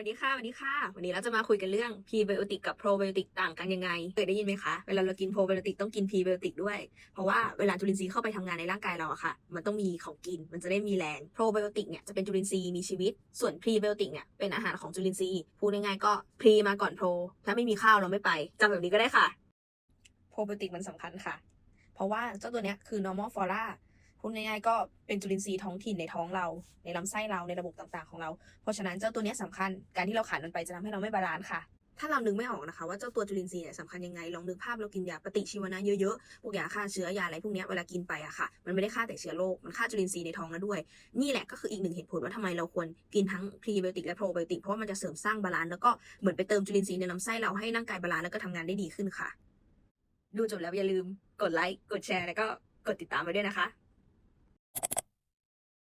วันนี้ค่ะวันนี้ค่ะ วันนี้เราจะมาคุยกันเรื่องพรีไบโอติกกับโปรไบโอติกต่างกันยังไงเคยได้ยินไหมคะเวลาเรากินโปรไบโอติกต้องกินพรีไบโอติกด้วย เพราะว่าเวลาจุลินทรีย์เข้าไปทำงานในร่างกายเราอะค่ะ มันต้องมีของกินมันจะได้มีแรงโปรไบโอติกเนี่ยจะเป็นจุลินทรีย์มีชีวิต ส่วนพรีไบโอติกเนี่ยเป็นอาหารของจุลินทรีย์พูดง่ายๆก็พรีมาก่อนโปรถ้าไม่มีข้าวเราไม่ไปจำแบบนี้ก็ได้ค่ะโปรไบโอติกมันสำคัญค่ะ เพราะว่าเจ้าตัวเนี้ยคือ normal flora พูดง่ายๆก็เป็นจุลินทรีย์ท้องถิ่นในท้องเรา ในลำไส้เราในระบบต่างๆของเรา เพราะฉะนั้นเจ้าตัวนี้ยสำคัญการที่เราขาดมันไปจะทำให้เราไม่บาลานซ์ค่ะ ถ้าเรานึกไม่ออกนะคะว่าเจ้าตัวจุลินทรีย์เนี่ยสำคัญยังไงลองนึกภาพเรากินยาปฏิชีวนะเยอะๆพวกยาฆ่าเชื้อยาอะไรพวกนี้เวลากินไปอะค่ะ มันไม่ได้ฆ่าแต่เชื้อโรคมันฆ่าจุลินทรีย์ในท้องแล้วด้วย นี่แหละก็คืออีกหนึ่งเหตุผลว่าทำไมเราควรกินทั้งพรีไบโอติกและโปรไบโอติกเพราะว่ามันจะเสริมสร้างบาลานซ์แล้วก็เหมือนไปเติมจุลินทรีย์ในลำไส้เราให้ร่างกายบาลานซ์แล้วก็ทำงานได้ดีขึ้นค่ะ ดูจบแล้วอย่าลืมกดไลค์กดแชร์แล้วก็กดติดตามไว้ด้วยนะคะ